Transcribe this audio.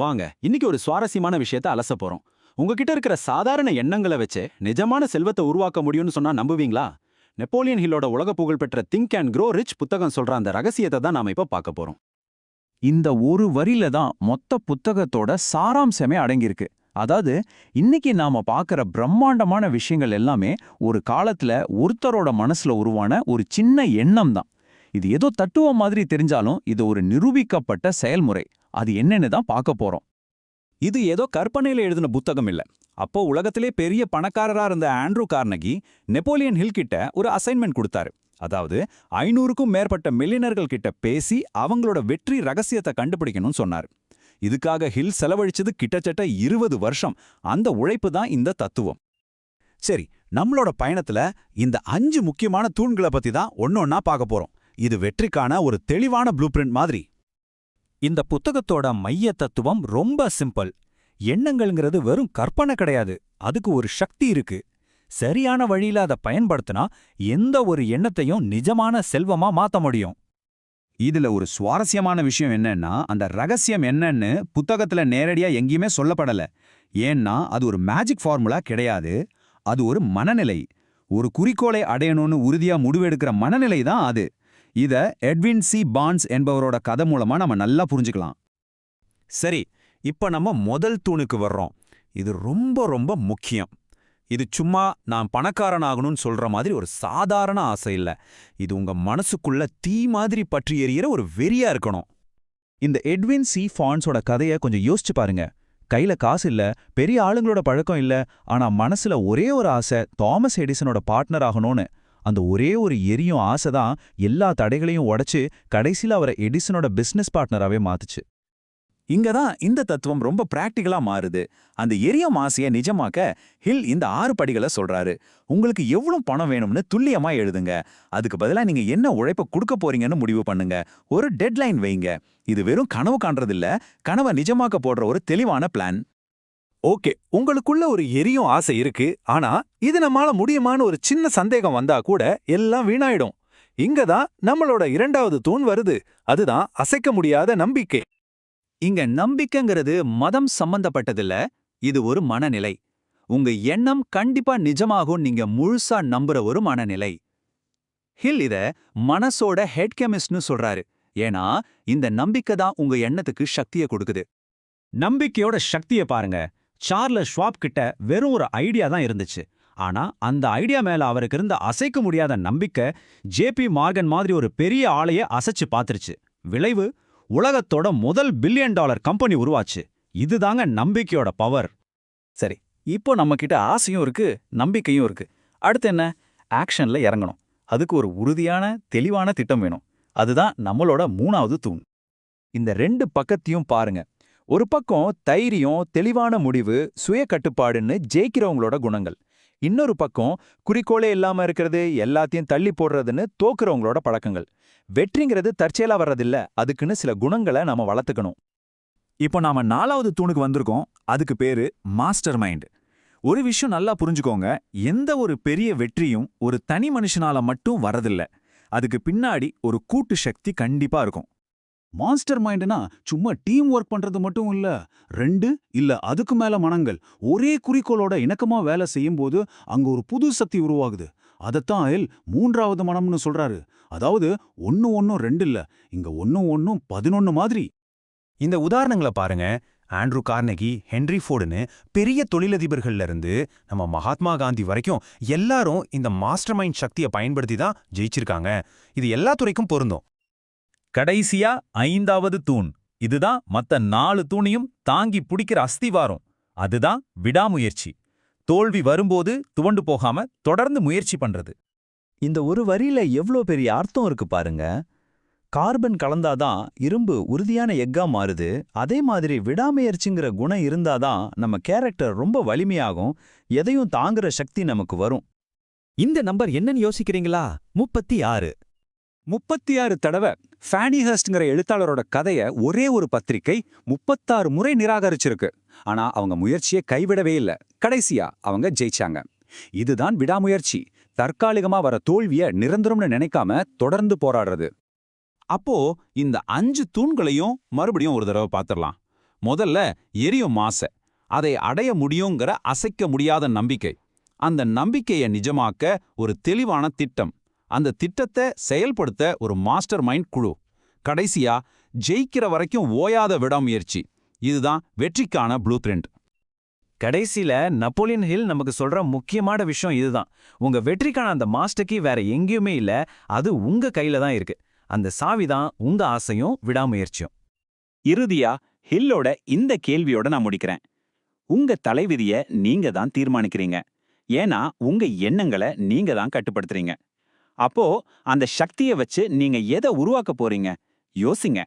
வாங்க இன்னைக்கு ஒரு சுவாரஸ்யமான விஷயத்த அலச போறோம். உங்ககிட்ட இருக்கிற சாதாரண எண்ணங்களை வச்சு நிஜமான செல்வத்தை உருவாக்க முடியும்னு சொன்னா நம்புவீங்களா? நெப்போலியன் ஹில்லோட உலக புகழ்பெற்ற திங்க் அண்ட் க்ரோ ரிச் புத்தகம் சொல்ற அந்த ரகசியத்தை தான் நாம இப்ப பார்க்க போறோம். இந்த ஒரு வரியில தான் மொத்த புத்தகத்தோட சாராம்சமே அடங்கியிருக்கு. அதாவது இன்னைக்கு நாம பார்க்குற பிரம்மாண்டமான விஷயங்கள் எல்லாமே ஒரு காலத்துல ஒருத்தரோட மனசுல உருவான ஒரு சின்ன எண்ணம் தான். இது ஏதோ தட்டுவ மாதிரி தெரிஞ்சாலும் இது ஒரு நிரூபிக்கப்பட்ட செயல்முறை. அது என்னன்னு தான் பார்க்க போறோம். இது ஏதோ கற்பனையில எழுதின புத்தகம் இல்ல. அப்போ உலகத்திலே பெரிய பணக்காரரா இருந்த ஆண்ட்ரூ கார்னகி நெப்போலியன் ஹில் கிட்ட ஒரு அசைன்மெண்ட் கொடுத்தாரு. அதாவது ஐநூறுக்கும் மேற்பட்ட மில்லியனர்கள் கிட்ட பேசி அவங்களோட வெற்றி ரகசியத்தை கண்டுபிடிக்கணும்னு சொன்னார். இதுக்காக ஹில் செலவழிச்சது கிட்டத்தட்ட இருபது வருஷம். அந்த உழைப்பு தான் இந்த தத்துவம். சரி நம்மளோட பயணத்துல இந்த அஞ்சு முக்கியமான தூண்களை பத்தி தான் ஒன்னொன்னா பார்க்க போறோம். இது வெற்றிக்கான ஒரு தெளிவான ப்ளூ மாதிரி. இந்த புத்தகத்தோட மைய தத்துவம் ரொம்ப சிம்பிள். எண்ணங்கள்ங்கிறது வெறும் கற்பனை கிடையாது. அதுக்கு ஒரு சக்தி இருக்கு. சரியான வழியில அதை பயன்படுத்தினா எந்த ஒரு எண்ணத்தையும் நிஜமான செல்வமா மாத்த முடியும். இதுல ஒரு சுவாரஸ்யமான விஷயம் என்னன்னா அந்த ரகசியம் என்னன்னு புத்தகத்துல நேரடியா எங்கேயுமே சொல்லப்படல. ஏன்னா அது ஒரு மேஜிக் ஃபார்முலா கிடையாது. அது ஒரு மனநிலை. ஒரு குறிக்கோளை அடையணும்னு உறுதியா முடிவெடுக்கிற மனநிலை தான் அது. இத எட்வின் சி பான்ஸ் என்பவரோட கதை மூலமா நம்ம நல்லா புரிஞ்சுக்கலாம். சரி இப்ப நம்ம முதல் தூணுக்கு வர்றோம். இது ரொம்ப ரொம்ப முக்கியம். இது சும்மா நான் பணக்காரன் ஆகணும்னு சொல்ற மாதிரி ஒரு சாதாரண ஆசை இல்ல. இது உங்க மனசுக்குள்ள தீ மாதிரி பற்றி எறிகிற ஒரு வெறியா இருக்கணும். இந்த எட்வின் சி ஃபான்ஸோட கதைய கொஞ்சம் யோசிச்சு பாருங்க. கையில காசு இல்ல பெரிய ஆளுங்களோட பழக்கம் இல்ல ஆனா மனசுல ஒரே ஒரு ஆசை தாமஸ் எடிசனோட பார்ட்னர் ஆகணும்னு. அந்த ஒரே ஒரு எரியும் ஆசை தான் எல்லா தடைகளையும் உடைச்சு கடைசியில் அவரை எடிசனோட பிசினஸ் பார்ட்னராவே மாத்துச்சு. இங்க தான் இந்த தத்துவம் ரொம்ப பிராக்டிக்கலா மாறுது. அந்த எரியும் ஆசையை நிஜமாக்க ஹில் இந்த ஆறு படிகளை சொல்றாரு. உங்களுக்கு எவ்வளவு பணம் வேணும்னு துல்லியமா எழுதுங்க. அதுக்கு பதிலா நீங்க என்ன உழைப்ப கொடுக்க போறீங்கன்னு முடிவு பண்ணுங்க. ஒரு டெட்லைன் வைங்க. இது வெறும் கனவு காண்றதில்ல. கனவை நிஜமாக்க போடுற ஒரு தெளிவான பிளான் ஓகே உங்களுக்குள்ள ஒரு எரியும் ஆசை இருக்கு ஆனா இது நம்மால முடியுமான்னு ஒரு சின்ன சந்தேகம் வந்தா கூட எல்லாம் வீணாயிடும். இங்க தான் நம்மளோட இரண்டாவது தூண் வருது அதுதான் அசைக்க முடியாத நம்பிக்கை. இங்க நம்பிக்கைங்கிறது மதம் சம்பந்தப்பட்டதில்ல இது ஒரு மனநிலை. உங்க எண்ணம் கண்டிப்பா நிஜமாகும் நீங்க முழுசா நம்புற ஒரு மனநிலை. ஹில் இத மனசோட ஹெட் கெமிஸ்ட்னு சொல்றாரு ஏன்னா இந்த நம்பிக்கை தான் உங்க எண்ணத்துக்கு சக்தியை கொடுக்குது. நம்பிக்கையோட சக்தியை பாருங்க சார்லஸ் ஷாப் கிட்ட வெறும் ஒரு ஐடியா தான் இருந்துச்சு. ஆனா அந்த ஐடியா மேல அவருக்கு இருந்த அசைக்க முடியாத நம்பிக்கை ஜேபி மார்கன் மாதிரி ஒரு பெரிய ஆளைய அசைச்சு பாத்துருச்சு விளைவு உலகத்தோட முதல் பில்லியன் டாலர் கம்பெனி உருவாச்சு. இதுதாங்க நம்பிக்கையோட பவர். சரி இப்போ நம்ம கிட்ட ஆசையும் இருக்கு நம்பிக்கையும் இருக்கு. அடுத்து என்ன? ஆக்ஷன்ல இறங்கணும். அதுக்கு ஒரு உறுதியான தெளிவான திட்டம் வேணும். அதுதான் நம்மளோட மூணாவது தூண். இந்த ரெண்டு பக்கத்தையும் பாருங்க. ஒரு பக்கம் தைரியம் தெளிவான முடிவு சுய கட்டுப்பாடுன்னு ஜெயிக்கிறவங்களோட குணங்கள். இன்னொரு பக்கம் குறிக்கோளே இல்லாம இருக்கிறது எல்லாத்தையும் தள்ளி போடுறதுன்னு தோக்குறவங்களோட பழக்கங்கள். வெற்றிங்கிறது தற்செயலா வர்றதில்ல அதுக்குன்னு சில குணங்களை நாம வளர்த்துக்கணும். இப்போ நாம நாலாவது தூணுக்கு வந்திருக்கோம் அதுக்கு பேரு மாஸ்டர் மைண்ட். ஒரு விஷயம் நல்லா புரிஞ்சுக்கோங்க எந்த ஒரு பெரிய வெற்றியும் ஒரு தனி மனுஷனால மட்டும் வரதில்ல அதுக்கு பின்னாடி ஒரு கூட்டு சக்தி கண்டிப்பா இருக்கும். மாஸ்டர் மைண்ட்னா சும்மா டீம் ஒர்க் பண்றது மட்டும் இல்ல. ரெண்டு இல்ல அதுக்கு மேல மனங்கள். ஒரே குறிக்கோளோட இணக்கமா வேலை செய்யும்போது அங்க ஒரு புது சக்தி உருவாகுது. அதைத்தான் அயல் மூன்றாவது மனம்னு சொல்றாரு. அதாவது ஒன்னு ஒன்னும் ரெண்டு இல்ல இங்க ஒன்னும் ஒன்னும் பதினொன்னு மாதிரி. இந்த உதாரணங்களை பாருங்க. ஆண்ட்ரூ கார்னகி ஹென்ரி ஃபோர்டுன்னு பெரிய தொழிலதிபர்கள்ல இருந்து நம்ம மகாத்மா காந்தி வரைக்கும் எல்லாரும் இந்த மாஸ்டர் மைண்ட் சக்தியை பயன்படுத்தி தான் ஜெயிச்சிருக்காங்க. இது எல்லா துறைக்கும் பொருந்தும். கடைசியா ஐந்தாவது தூண். இதுதான் மத்த நாலு தூணையும் தாங்கி பிடிக்கிற அஸ்திவாரம். அதுதான் விடாமுயற்சி. தோல்வி வரும்போது துவண்டு போகாம தொடர்ந்து முயற்சி பண்றது. இந்த ஒரு வரியில எவ்ளோ பெரிய அர்த்தம் இருக்கு பாருங்க. கார்பன் கலந்தாதான் இரும்பு உறுதியான எக்கா மாறுது. அதே மாதிரி விடாமுயற்சிங்கிற குணம் இருந்தாதான் நம்ம கேரக்டர் ரொம்ப வலிமையாகும். எதையும் தாங்குற சக்தி நமக்கு வரும். இந்த நம்பர் என்னன்னு யோசிக்கிறீங்களா? முப்பத்தி ஆறு. முப்பத்தி ஆறு தடவை ஃபேனி ஹர்ஸ்ட்ங்கிற எழுத்தாளரோட கதைய ஒரே ஒரு பத்திரிகை முப்பத்தாறு முறை நிராகரிச்சிருக்கு. ஆனா அவங்க முயற்சியை கைவிடவே இல்ல. கடைசியா அவங்க ஜெயிச்சாங்க. இதுதான் விடாமுயற்சி. தற்காலிகமா வர தோல்விய நிரந்தரம்னு நினைக்காம தொடர்ந்து போராடுறது. அப்போ இந்த அஞ்சு தூண்களையும் மறுபடியும் ஒரு தடவை பார்த்துடலாம் முதல்ல எரியும் மாசை. அதை அடைய முடியுங்கிற அசைக்க முடியாத நம்பிக்கை. அந்த நம்பிக்கையை நிஜமாக்க ஒரு தெளிவான திட்டம். அந்த திட்டத்தை செயல்படுத்த ஒரு மாஸ்டர் மைண்ட் குழு. கடைசியா ஜெயிக்கிற வரைக்கும் ஓயாத விடாமுயற்சி. இதுதான் வெற்றிக்கான ப்ளூ பிரிண்ட். கடைசியில நப்போலியன் ஹில் நமக்கு சொல்ற முக்கியமான விஷயம் இதுதான். உங்க வெற்றிக்கான அந்த மாஸ்டர் கீ வேற எங்கேயுமே இல்ல அது உங்க கையில தான் இருக்கு. அந்த சாவி தான் உங்க ஆசையும் விடாமுயற்சியும். இறுதியா ஹில்லோட இந்த கேள்வியோட நான் முடிக்கிறேன். உங்க தலைவிதிய நீங்க தான் தீர்மானிக்கிறீங்க. ஏன்னா உங்க எண்ணங்களை நீங்க தான் கட்டுப்படுத்துறீங்க. அப்போ அந்த சக்தியை வச்சு நீங்க எதை உருவாக்க போறீங்க? யோசிங்க.